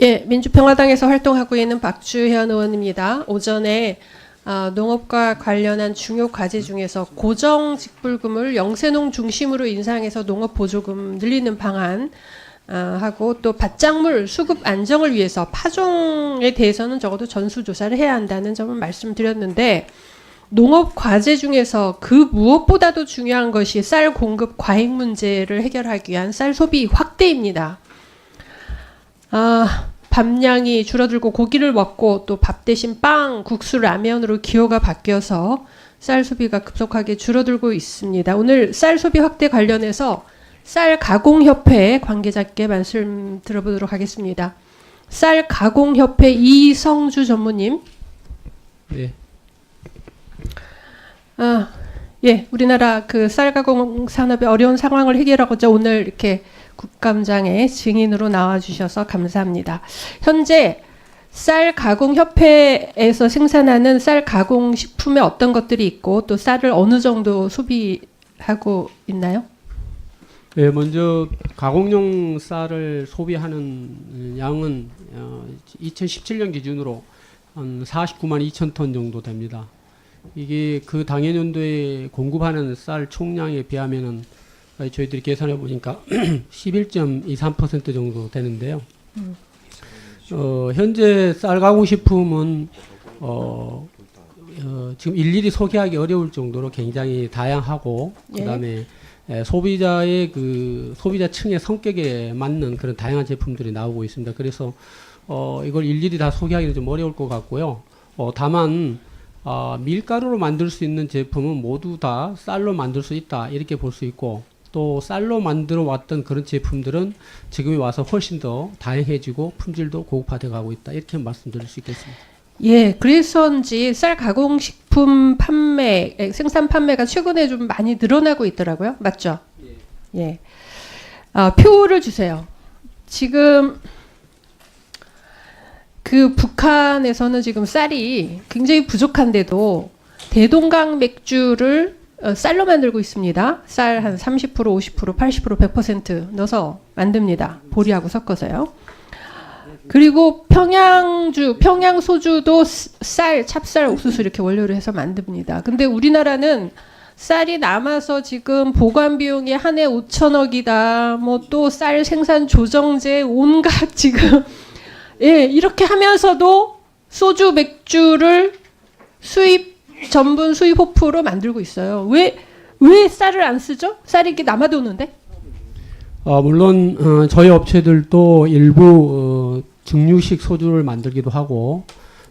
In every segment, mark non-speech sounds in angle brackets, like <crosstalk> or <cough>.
예, 민주평화당에서 활동하고 있는 박주현 의원입니다. 오전에 아, 농업과 관련한 중요 과제 중에서 고정 직불금을 영세농 중심으로 인상해서 농업 보조금 늘리는 방안 아, 하고 또 밭작물 수급 안정을 위해서 파종에 대해서는 적어도 전수 조사를 해야 한다는 점을 말씀드렸는데 농업 과제 중에서 그 무엇보다도 중요한 것이 쌀 공급 과잉 문제를 해결하기 위한 쌀 소비 확대입니다. 아, 밥량이 줄어들고 고기를 먹고 또 밥 대신 빵, 국수, 라면으로 기호가 바뀌어서 쌀 소비가 급속하게 줄어들고 있습니다. 오늘 쌀 소비 확대 관련해서 쌀 가공 협회 관계자께 말씀 들어보도록 하겠습니다. 쌀 가공 협회 이성주 전무님. 네, 아, 예, 우리나라 그 쌀 가공 산업의 어려운 상황을 해결하고자 오늘 이렇게 국감장에 증인으로 나와 주셔서 감사합니다. 현재 쌀 가공 협회에서 생산하는 쌀 가공 식품에 어떤 것들이 있고 또 쌀을 어느 정도 소비하고 있나요? 네, 먼저 가공용 쌀을 소비하는 양은 어, 2017년 기준으로 한 49만 2천 톤 정도 됩니다. 이게 그 당해 년도에 공급하는 쌀 총량에 비하면은 어, 저희들이 계산해 보니까 <clears throat> 11.23% 정도 되는데요. 어, 현재 쌀 가공 식품은 어, 어, 지금 일일이 소개하기 어려울 정도로 굉장히 다양하고 예. 그다음에 에, 소비자의 그 소비자층의 성격에 맞는 그런 다양한 제품들이 나오고 있습니다. 그래서 어, 이걸 일일이 다 소개하기는 좀 어려울 것 같고요. 어, 다만 아, 밀가루로 만들 수 있는 제품은 모두 다 쌀로 만들 수 있다 이렇게 볼 수 있고 또 쌀로 만들어 왔던 그런 제품들은 지금에 와서 훨씬 더 다양해지고 품질도 고급화돼 가고 있다 이렇게 말씀드릴 수 있겠습니다. 예, 그래서인지 쌀 가공 식품 판매, 에, 생산 판매가 최근에 좀 많이 늘어나고 있더라고요. 맞죠? 예. 아, 표를 주세요. 지금 그 북한에서는 지금 쌀이 굉장히 부족한데도 대동강 맥주를 어, 쌀로 만들고 있습니다. 쌀 한 30%, 50%, 80%, 100% 넣어서 만듭니다. 보리하고 섞어서요. 그리고 평양주, 평양 소주도 스- 쌀, 찹쌀, 옥수수 이렇게 원료로 해서 만듭니다. 근데 우리나라는 쌀이 남아서 지금 보관 비용이 한 해 5천억이다. 뭐 또 쌀 생산 조정제 온갖 <laughs> 지금 예, 이렇게 하면서도 소주, 맥주를 수입 전분 수입 호프로 만들고 있어요. 왜 왜 쌀을 안 쓰죠? 쌀이 이렇게 남아도는데? 어, 물론 어, 저희 업체들도 일부 어, 증류식 소주를 만들기도 하고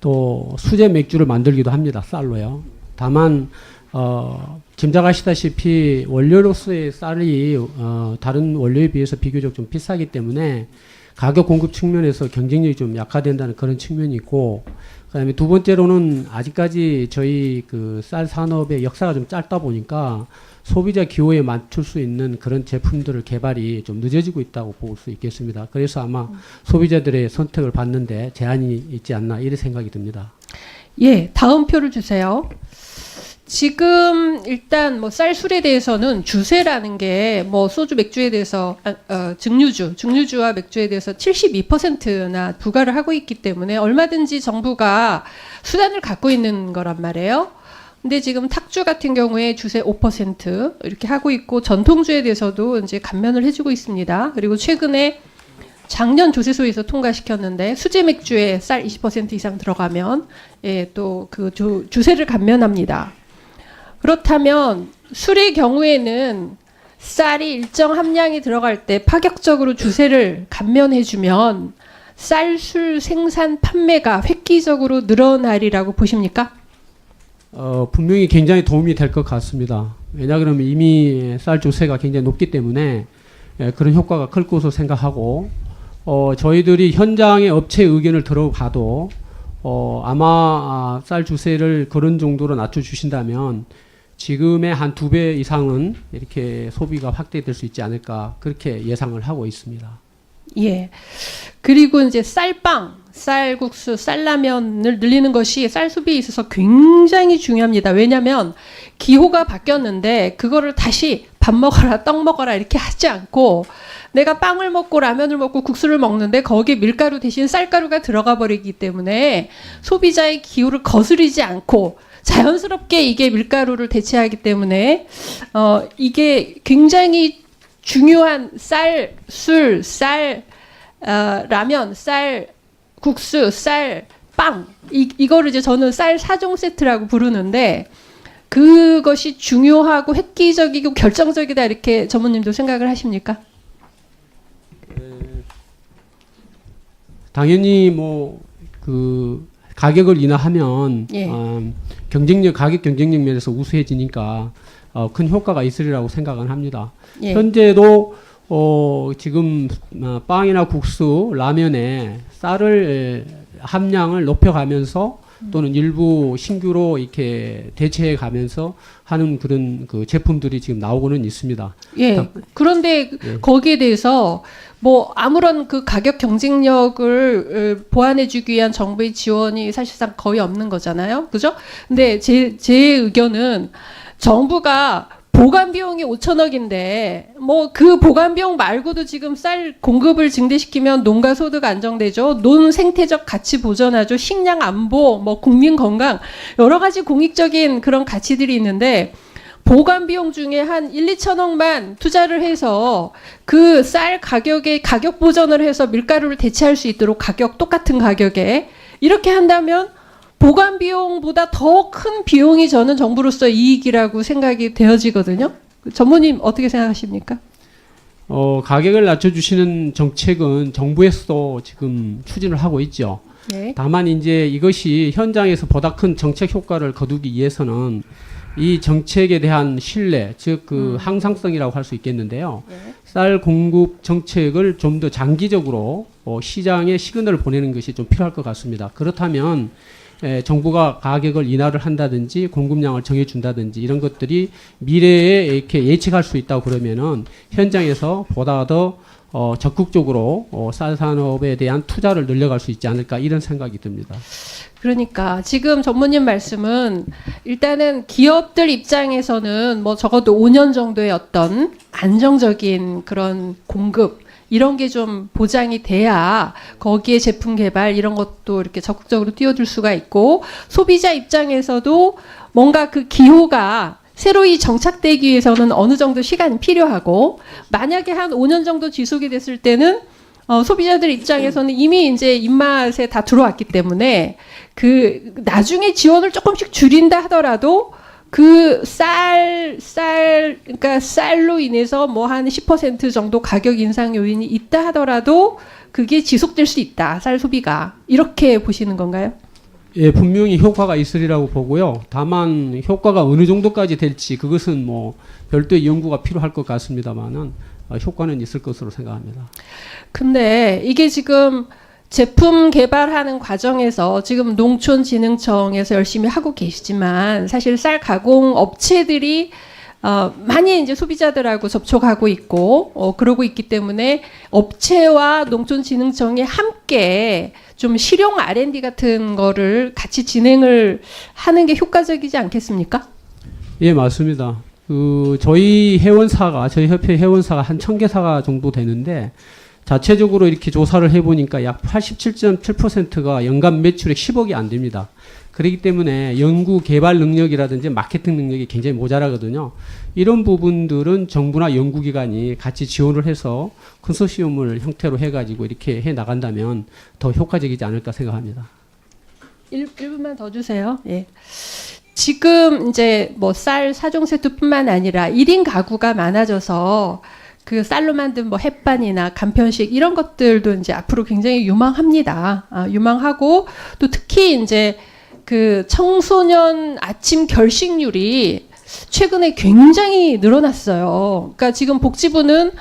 또 수제 맥주를 만들기도 합니다. 쌀로요. 다만 어, 짐작하시다시피 원료로서의 쌀이 어, 다른 원료에 비해서 비교적 좀 비싸기 때문에 가격 공급 측면에서 경쟁력이 좀 약화된다는 그런 측면이 있고 그다음에 두 번째로는 아직까지 저희 그 쌀 산업의 역사가 좀 짧다 보니까 소비자 기호에 맞출 수 있는 그런 제품들을 개발이 좀 늦어지고 있다고 볼 수 있겠습니다. 그래서 아마 소비자들의 선택을 받는데 제한이 있지 않나 이런 생각이 듭니다. 예, 다음 표를 주세요. 지금 일단 뭐 쌀술에 대해서는 주세라는 게 뭐 소주 맥주에 대해서 아, 어, 증류주, 증류주와 맥주에 대해서 72%나 부과를 하고 있기 때문에 얼마든지 정부가 수단을 갖고 있는 거란 말이에요. 근데 지금 탁주 같은 경우에 주세 5% 이렇게 하고 있고 전통주에 대해서도 이제 감면을 해주고 있습니다. 그리고 최근에 작년 조세소에서 통과시켰는데 수제 맥주에 쌀 20% 이상 들어가면 예, 또 그 주세를 감면합니다. 그렇다면 술의 경우에는 쌀이 일정 함량이 들어갈 때 파격적으로 주세를 감면해주면 쌀술 생산 판매가 획기적으로 늘어나리라고 보십니까? 어, 분명히 굉장히 도움이 될 것 같습니다. 왜냐 그러면 이미 쌀 주세가 굉장히 높기 때문에 예, 그런 효과가 클 것으로 생각하고 어, 저희들이 현장의 업체 의견을 들어봐도 어, 아마 아, 쌀 주세를 그런 정도로 낮춰 주신다면 지금의 한 두 배 이상은 이렇게 소비가 확대될 수 있지 않을까 그렇게 예상을 하고 있습니다. 예. 그리고 이제 쌀빵, 쌀국수, 쌀라면을 늘리는 것이 쌀 소비에 있어서 굉장히 중요합니다. 왜냐하면 기호가 바뀌었는데 그거를 다시 밥 먹어라, 떡 먹어라 이렇게 하지 않고 내가 빵을 먹고 라면을 먹고 국수를 먹는데 거기에 밀가루 대신 쌀가루가 들어가 버리기 때문에 소비자의 기호를 거스르지 않고 자연스럽게 이게 밀가루를 대체하기 때문에 어 이게 굉장히 중요한 쌀, 술, 쌀, 어, 라면, 쌀, 국수, 쌀, 빵 이, 이거를 이제 저는 쌀 4종 세트라고 부르는데 그것이 중요하고 획기적이고 결정적이다 이렇게 전무님도 생각을 하십니까? 당연히 뭐 그 가격을 인하하면 예. 어, 경쟁력 가격 경쟁력 면에서 우수해지니까 어, 큰 효과가 있으리라고 생각은 합니다. 예. 현재도 어, 지금 어, 빵이나 국수, 라면에 쌀을 함량을 높여가면서 또는 일부 신규로 이렇게 대체해 가면서 하는 그런 그 제품들이 지금 나오고는 있습니다. 예. 그런데 예. 거기에 대해서 뭐 아무런 그 가격 경쟁력을 어, 보완해주기 위한 정부의 지원이 사실상 거의 없는 거잖아요. 그죠? 근데 제, 제 의견은 정부가 보관 비용이 5천억인데 뭐 그 보관 비용 말고도 지금 쌀 공급을 증대시키면 농가 소득 안정되죠. 논 생태적 가치 보전하죠. 식량 안보, 뭐 국민 건강 여러 가지 공익적인 그런 가치들이 있는데 보관 비용 중에 한 1, 2천억만 투자를 해서 그 쌀 가격에 가격 보전을 해서 밀가루를 대체할 수 있도록 가격 똑같은 가격에 이렇게 한다면 보관 비용보다 더 큰 비용이 저는 정부로서 이익이라고 생각이 되어지거든요. 전무님 어떻게 생각하십니까? 어, 가격을 낮춰주시는 정책은 정부에서도 지금 추진을 하고 있죠. 네. 다만 이제 이것이 현장에서 보다 큰 정책 효과를 거두기 위해서는 이 정책에 대한 신뢰, 즉그 음. 항상성이라고 할 수 있겠는데요. 네. 쌀 공급 정책을 좀 더 장기적으로 어, 시장에 시그널을 보내는 것이 좀 필요할 것 같습니다. 그렇다면 에, 정부가 가격을 인하를 한다든지 공급량을 정해준다든지 이런 것들이 미래에 이렇게 예측할 수 있다고 그러면은 현장에서 보다 더 어, 적극적으로 어, 쌀 산업에 대한 투자를 늘려갈 수 있지 않을까 이런 생각이 듭니다. 그러니까 지금 전무님 말씀은 일단은 기업들 입장에서는 뭐 적어도 5년 정도의 어떤 안정적인 그런 공급 이런 게 좀 보장이 돼야 거기에 제품 개발 이런 것도 이렇게 적극적으로 뛰어들 수가 있고 소비자 입장에서도 뭔가 그 기호가 새로이 정착되기 위해서는 어느 정도 시간이 필요하고 만약에 한 5년 정도 지속이 됐을 때는 어, 소비자들 입장에서는 이미 이제 입맛에 다 들어왔기 때문에 그 나중에 지원을 조금씩 줄인다 하더라도 그 쌀, 쌀, 그러니까 쌀로 인해서 뭐 한 10% 정도 가격 인상 요인이 있다 하더라도 그게 지속될 수 있다. 쌀 소비가. 이렇게 보시는 건가요? 예, 분명히 효과가 있으리라고 보고요. 다만 효과가 어느 정도까지 될지 그것은 뭐 별도의 연구가 필요할 것 같습니다만은 어, 효과는 있을 것으로 생각합니다. 근데 이게 지금 제품 개발하는 과정에서 지금 농촌진흥청에서 열심히 하고 계시지만 사실 쌀 가공 업체들이 어, 많이 이제 소비자들하고 접촉하고 있고 어, 그러고 있기 때문에 업체와 농촌진흥청이 함께 좀 실용 R&D 같은 거를 같이 진행을 하는 게 효과적이지 않겠습니까? 예, 맞습니다. 그 저희 회원사가 저희 협회 회원사가 한 천 개 사가 정도 되는데 자체적으로 이렇게 조사를 해보니까 약 87.7%가 연간 매출액 10억이 안 됩니다. 그렇기 때문에 연구 개발 능력이라든지 마케팅 능력이 굉장히 모자라거든요. 이런 부분들은 정부나 연구기관이 같이 지원을 해서 컨소시엄을 형태로 해가지고 이렇게 해 나간다면 더 효과적이지 않을까 생각합니다. 1, 1분만 더 주세요. 예. 지금 이제 뭐쌀 4종 세트뿐만 아니라 1인 가구가 많아져서 그 쌀로 만든 뭐 햇반이나 간편식 이런 것들도 이제 앞으로 굉장히 유망합니다. 아, 유망하고 또 특히 이제 그 청소년 아침 결식률이 최근에 굉장히 늘어났어요. 그러니까 지금 복지부는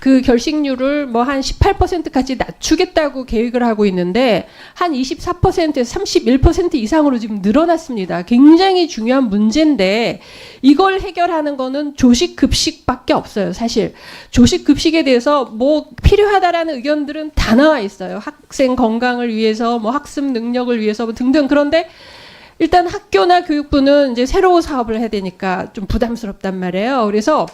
그 결식률을 뭐 한 18%까지 낮추겠다고 계획을 하고 있는데 한 24%에서 31% 이상으로 지금 늘어났습니다. 굉장히 중요한 문제인데 이걸 해결하는 거는 조식 급식밖에 없어요. 사실 조식 급식에 대해서 뭐 필요하다라는 의견들은 다 나와 있어요. 학생 건강을 위해서 뭐 학습 능력을 위해서 뭐 등등 그런데 일단 학교나 교육부는 이제 새로운 사업을 해야 되니까 좀 부담스럽단 말이에요. 그래서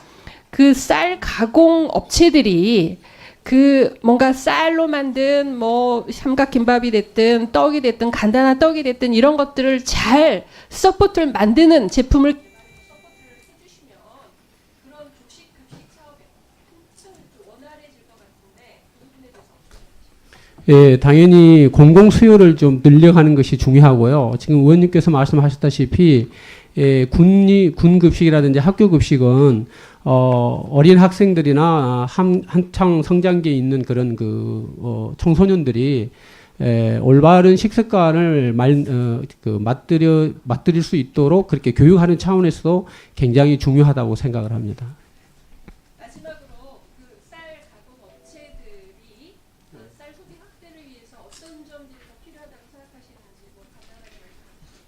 그 쌀 가공 업체들이 그 뭔가 쌀로 만든 뭐 삼각김밥이 됐든 떡이 됐든 간단한 떡이 됐든 이런 것들을 잘 서포트를 만드는 제품을 예, 당연히 공공 수요를 좀 늘려가는 것이 중요하고요. 지금 의원님께서 말씀하셨다시피 예, 군이 군 급식이라든지 학교 급식은 어, 어린 학생들이나 한, 한창 성장기에 있는 그런 그 어, 청소년들이 에, 올바른 식습관을 말, 어, 그 맛들여 맛들일 수 있도록 그렇게 교육하는 차원에서도 굉장히 중요하다고 생각을 합니다. 마지막으로 그 쌀 가공 업체들이 어, 쌀 소비 확대를 위해서 어떤 점들이 더 필요하다고 생각하시는지 뭐 간단하게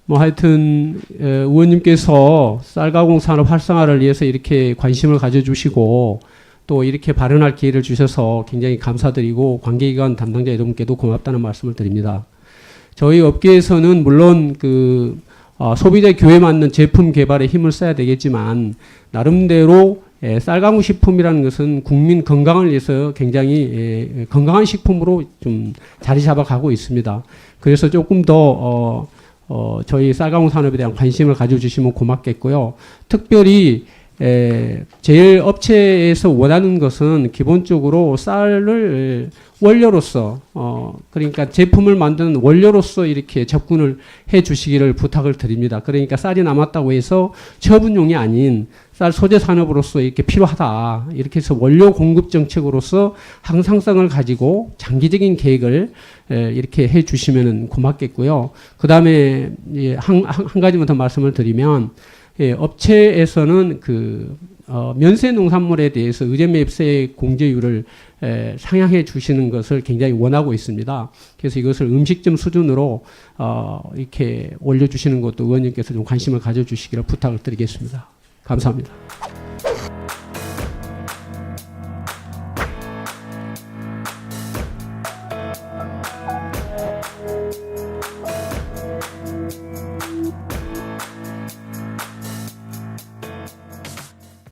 뭐 하여튼 에, 의원님께서 쌀가공 산업 활성화를 위해서 이렇게 관심을 가져주시고 또 이렇게 발언할 기회를 주셔서 굉장히 감사드리고 관계기관 담당자 여러분께도 고맙다는 말씀을 드립니다. 저희 업계에서는 물론 그 어, 소비자 교에 맞는 제품 개발에 힘을 써야 되겠지만 나름대로 에, 쌀가공 식품이라는 것은 국민 건강을 위해서 굉장히 에, 건강한 식품으로 좀 자리 잡아가고 있습니다. 그래서 조금 더 어, 어, 저희 쌀가공 산업에 대한 관심을 가져주시면 고맙겠고요. 특별히 에, 제일 업체에서 원하는 것은 기본적으로 쌀을 원료로서 어, 그러니까 제품을 만드는 원료로서 이렇게 접근을 해 주시기를 부탁을 드립니다. 그러니까 쌀이 남았다고 해서 처분용이 아닌 쌀 소재 산업으로서 이렇게 필요하다. 이렇게 해서 원료 공급 정책으로서 항상성을 가지고 장기적인 계획을 에, 이렇게 해 주시면 고맙겠고요. 그 다음에 한, 한, 한 가지만 더 말씀을 드리면 예, 업체에서는 그 어, 면세 농산물에 대해서 의제매입세 공제율을 에, 상향해 주시는 것을 굉장히 원하고 있습니다. 그래서 이것을 음식점 수준으로 어, 이렇게 올려주시는 것도 의원님께서 좀 관심을 가져주시기를 부탁을 드리겠습니다. 감사합니다.